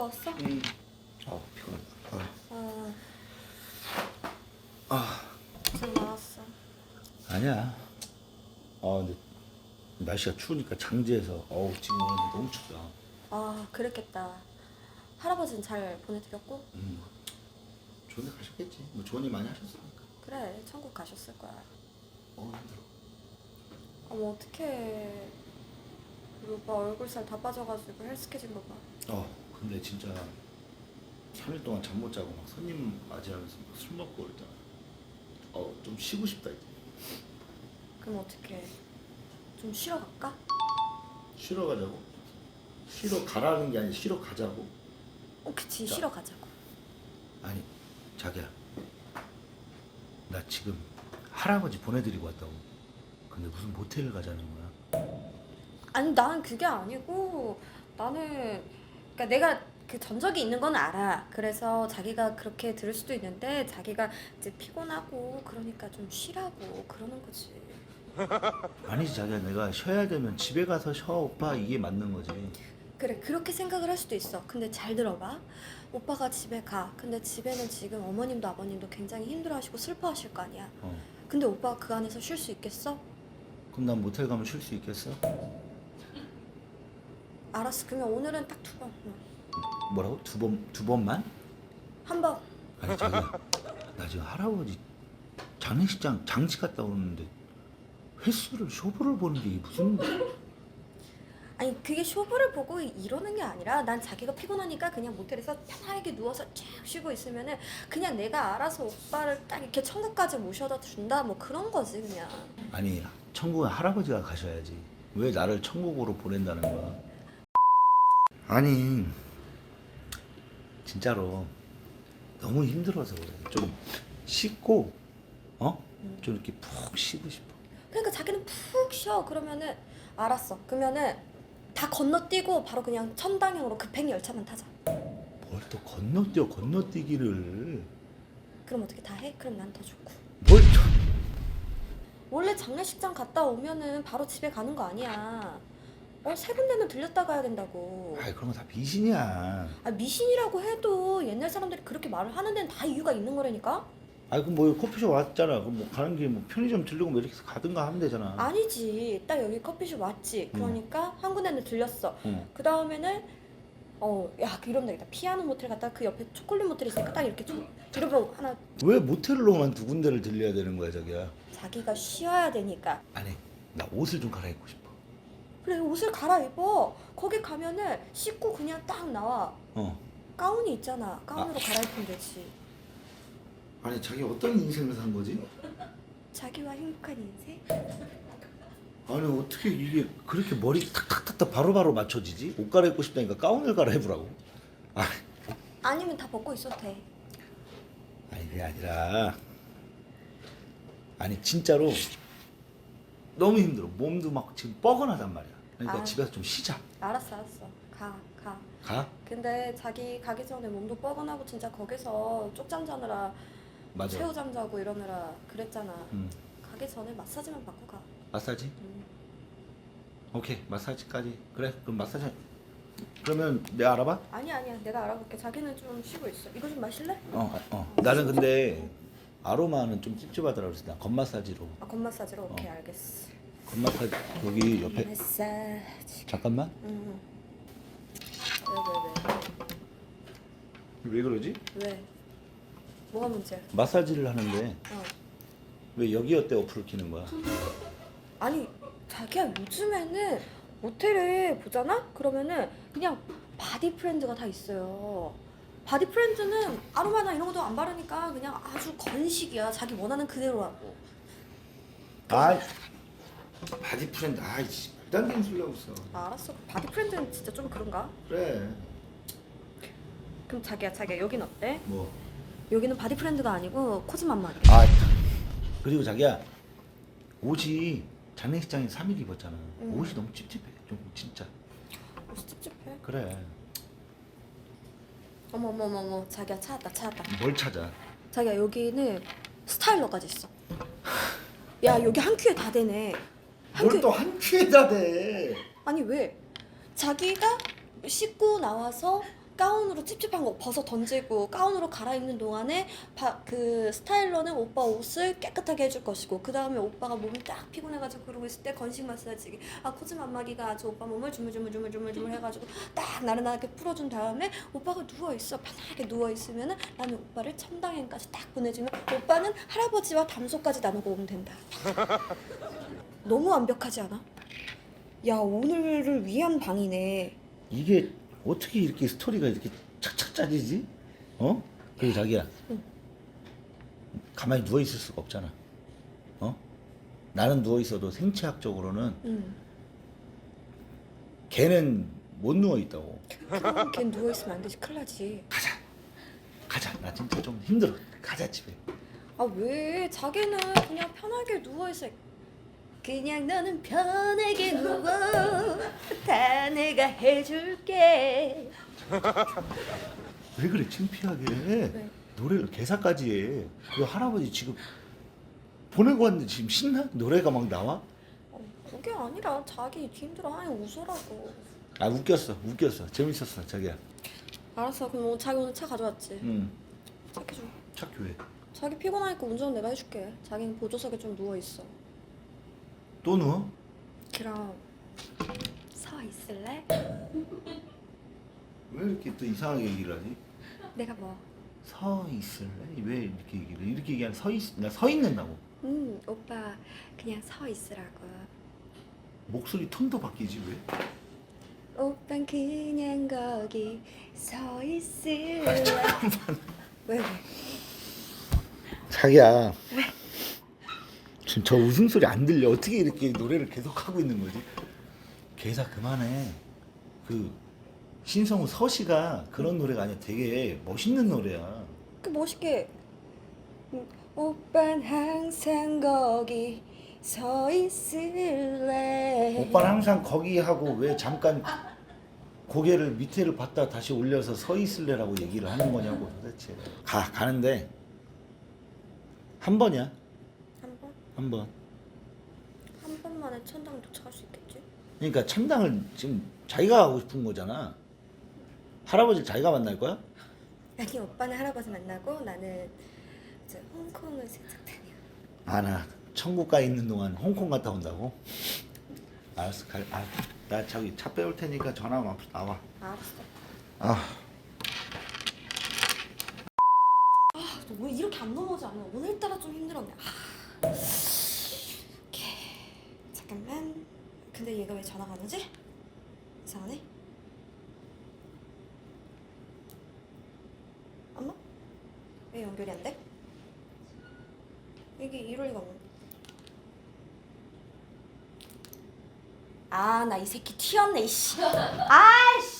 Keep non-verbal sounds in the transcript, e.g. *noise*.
오빠 왔어? 음. 아 피곤하다. 아. 아. 아. 고생 많았어. 아니야. 아 근데 날씨가 추우니까 장지에서 어우 지금 오늘 너무 춥다. 아, 그랬겠다. 할아버지는 잘 보내드렸고? 음. 좋은 데 가셨겠지. 뭐 좋은 일 많이 하셨으니까. 그래, 천국 가셨을 거야. 어 힘들어. 어머, 어떡해. 우리 오빠 얼굴 살 다 빠져가지고 헬스케진 거 봐. 어 근데 진짜 3일 동안 잠 못 자고 막 손님 맞이하면서 막술 먹고 그랬잖아. 어 좀 쉬고 싶다 이제. 그럼 어떡해. 좀 쉬러 갈까? 쉬러 가자고. 쉬러 가라는 게 아니라 쉬러 가자고. 어, 그치, 자. 쉬러 가자고. 아니 자기야. 나 지금 할아버지 보내드리고 왔다고. 근데 무슨 모텔을 가자는 거야? 아니, 난 그게 아니고, 나는, 그니까 내가 그 전적이 있는 건 알아. 그래서 자기가 그렇게 들을 수도 있는데, 자기가 이제 피곤하고, 그러니까 좀 쉬라고, 그러는 거지. 아니지 자기야 내가 쉬어야 되면 집에 가서 쉬어 오빠 이게 맞는 거지. 그래 그렇게 생각을 할 수도 있어 근데 잘 들어봐 오빠가 집에 가 근데 집에는 지금 어머님도 아버님도 굉장히 힘들어하시고 슬퍼하실 거 아니야 어. 근데 오빠가 그 안에서 쉴 수 있겠어? 그럼 난 모텔 가면 쉴 수 있겠어? 알았어. 그러면 오늘은 딱 두 번. 뭐라고? 두 번 두 번만? 한 번. 아니 자기야. 나 지금 할아버지 장례식장 장지 갔다 오는데 횟수를 쇼부를 보는 게 무슨 아니 그게 쇼부를 보고 이러는 게 아니라 난 자기가 피곤하니까 그냥 모텔에서 편하게 누워서 쭉 쉬고 있으면은 그냥 내가 알아서 오빠를 딱 이렇게 천국까지 모셔다 준다? 뭐 그런 거지 그냥. 아니 천국에 할아버지가 가셔야지. 왜 나를 천국으로 보낸다는 거야 아니 진짜로 너무 힘들어서 그래. 좀 쉬고 어? 좀 이렇게 푹 쉬고 싶어. 그러니까 자기는 푹 쉬어. 그러면은 알았어. 그러면은 다 건너뛰고 바로 그냥 천당형으로 급행 열차만 타자. 뭘 또 건너뛰어 건너뛰기를. 그럼 어떻게 다 해? 그럼 난 더 좋고. 뭘 또... 원래 장례식장 갔다 오면은 바로 집에 가는 거 아니야 어, 세 군데는 들렸다 가야 된다고. 아이 그런 거 다 미신이야. 아 미신이라고 해도 옛날 사람들이 그렇게 말을 하는 데는 다 이유가 있는 거라니까? 아이 그럼 뭐 커피숍 왔잖아. 그럼 뭐 가는 길에 뭐 편의점 들르고 뭐 이렇게 해서 가든가 하면 되잖아. 아니지. 딱 여기 커피숍 왔지. 음. 그러니까 한 군데는 들렸어. 어. 그 다음에는 어 야 이러면 되겠다. 피아노 모텔 갔다가 그 옆에 초콜릿 모텔 있으니까 딱 이렇게 좀 이러면 하나. 왜 모텔로만 두 군데를 들려야 되는 거야 자기야? 자기가 쉬어야 되니까. 아니 나 옷을 좀 갈아입고 싶어 그래 옷을 갈아입어. 거기 가면은 씻고 그냥 딱 나와. 어. 가운이 있잖아. 가운으로 갈아입으면 되지. 아니 자기 어떤 인생을 산 거지? 자기와 행복한 인생? 아니 어떻게 이게 그렇게 머리 탁탁탁탁 바로바로 맞춰지지? 옷 갈아입고 싶다니까 가운을 갈아입으라고. 아, 아니면 다 벗고 있어도 돼. 아니 그게 아니라. 아니 진짜로 너무 힘들어 몸도 막 지금 뻐근하단 말이야 그러니까 아. 집에서 좀 쉬자 알았어 알았어 가 가. 가? 근데 자기 가기 전에 몸도 뻐근하고 진짜 거기서 쪽잠 자느라 맞아 새우잠 자고 이러느라 그랬잖아 음. 가기 전에 마사지만 받고 가 마사지? 음. 오케이 마사지까지 그래 그럼 마사지 그러면 내가 알아봐? 아니 야 아니야 내가 알아볼게 자기는 좀 쉬고 있어 이거 좀 마실래? 어, 어. 나는 근데 아로마는 좀 찝찝하더라 그래서 나 건마사지로 아 건마사지로 오케이 어. 알겠어 건마사지 여기 옆에 마사지 잠깐만 응. 왜왜왜 왜 그러지? 왜, 왜? 뭐가 문제야? 마사지를 하는데 어. 왜 여기 어때 어플을 키는 거야? 아니 자기야 요즘에는 모텔에 보잖아? 그러면은 그냥 바디 프렌즈가 다 있어요. 바디 프렌즈는 아로마나 이런 것도 안 바르니까 그냥 아주 건식이야. 자기 원하는 그대로 하고. 아 바디 프렌드 아이씨 말도 안 되는 소리 하고 있어 아, 알았어. 바디 프렌즈는 진짜 좀 그런가? 그래 그럼 자기야 자기야 여긴 어때? 뭐 여기는 바디 프렌즈가 아니고 코즈맘마리야. 아, 그리고 자기야 옷이 장례식장에 3일 입었잖아 응. 옷이 너무 찝찝해 좀 진짜 옷이 찝찝해. 그래 어머 어머 어머 어머 자기야 찾았다 찾았다. 뭘 찾아 자기야 여기는 스타일러까지 있어. 야 여기 한 큐에 다 되네. 한 큐. 뭘 또 한 큐에다 대 아니 왜? 자기가 씻고 나와서 가운으로 찝찝한 거 벗어 던지고 가운으로 갈아입는 동안에 바, 그 스타일러는 오빠 옷을 깨끗하게 해줄 것이고 그 다음에 오빠가 몸이 딱 피곤해가지고 그러고 있을 때 건식 마사지기 아 코즈 맘마기가 아주 오빠 몸을 주물주물주물주물주물 해가지고 딱 나른하게 풀어준 다음에 오빠가 누워있어. 편하게 누워있으면은 나는 오빠를 첨당행까지 딱 보내주면 오빠는 할아버지와 담소까지 나누고 오면 된다. *laughs* 너무 완벽하지 않아? 야 오늘을 위한 방이네. 이게 어떻게 이렇게 스토리가 이렇게 착착 짜지지? 어? 그리고 자기야 응. 가만히 누워 있을 수가 없잖아. 어? 나는 누워 있어도 생체학적으로는 응. 걔는 못 누워 있다고. 그럼 걔 누워 있으면 안 되지 큰일 나지 가자, 가자. 나 진짜 좀 힘들어. 가자 집에. 아 왜 자기는 그냥 편하게 누워 있어 그냥 너는 편하게 누워 *laughs* 다 내가 해줄게 *laughs* 왜 그래 창피하게? 왜? 노래를 개사까지 해. 그 할아버지 지금 보내고 왔는데 지금 신나? 노래가 막 나와? 어, 그게 아니라 자기 힘들어 아니 웃으라고 아 웃겼어, 웃겼어, 재밌었어, 자기야. 알았어 그럼 오늘 자기 오늘 차 가져왔지 응. 자기 좀 착교해. 자기 피곤하니까 운전 내가 해줄게 자기는 보조석에 좀 누워있어 또 누워? 그럼 서 있을래? 왜 이렇게 또 이상하게 얘기를 하지? 내가 뭐 서 있을래? 왜 이렇게 얘기를? 해? 이렇게 얘기하면 서 있, 나서 있는다고. 음, 오빠 그냥 서 있으라고. 목소리 톤도 바뀌지 왜? 오빤 그냥 거기 서 있을래. 왜 왜? 자기야. 지금 저 웃음소리 안 들려. 어떻게 이렇게 노래를 계속 하고 있는 거지? 개사 그만해. 그 신성우 서시가 그런 노래가 아니야. 되게 멋있는 노래야. 그 멋있게. 음, 오빤 항상 거기 서 있을래. 오빠는 항상 거기 하고 왜 잠깐 고개를 밑에를 봤다 다시 올려서 서 있을래라고 얘기를 하는 거냐고 도대체. 가 가는데 한 번이야. 한 번? 한 번. 번만에 천당 도착할 수 있겠지? 그러니까 참당을 지금 자기가 하고 싶은 거잖아. 할아버지 자기가 만날 거야? 아니 오빠는 할아버지 만나고 나는 이제 홍콩을 슬쩍 다녀. 아 나 천국 가 있는 동안 홍콩 갔다 온다고? 알았어 갈. 아, 나 저기 차 빼올 테니까 전화만 앞으로 나와. 알았어. 아 아, 너왜 이렇게 안 넘어지 않아? 오늘따라 좀 힘들었네. 아. 오케이. 잠깐만. 근데 얘가 왜 전화가 안 오지? 이상하네. 엄마? 왜 연결이 안 돼? 이게 이럴 리가 없네. 아, 나 이 새끼 튀었네, 이씨. *laughs* 아이씨.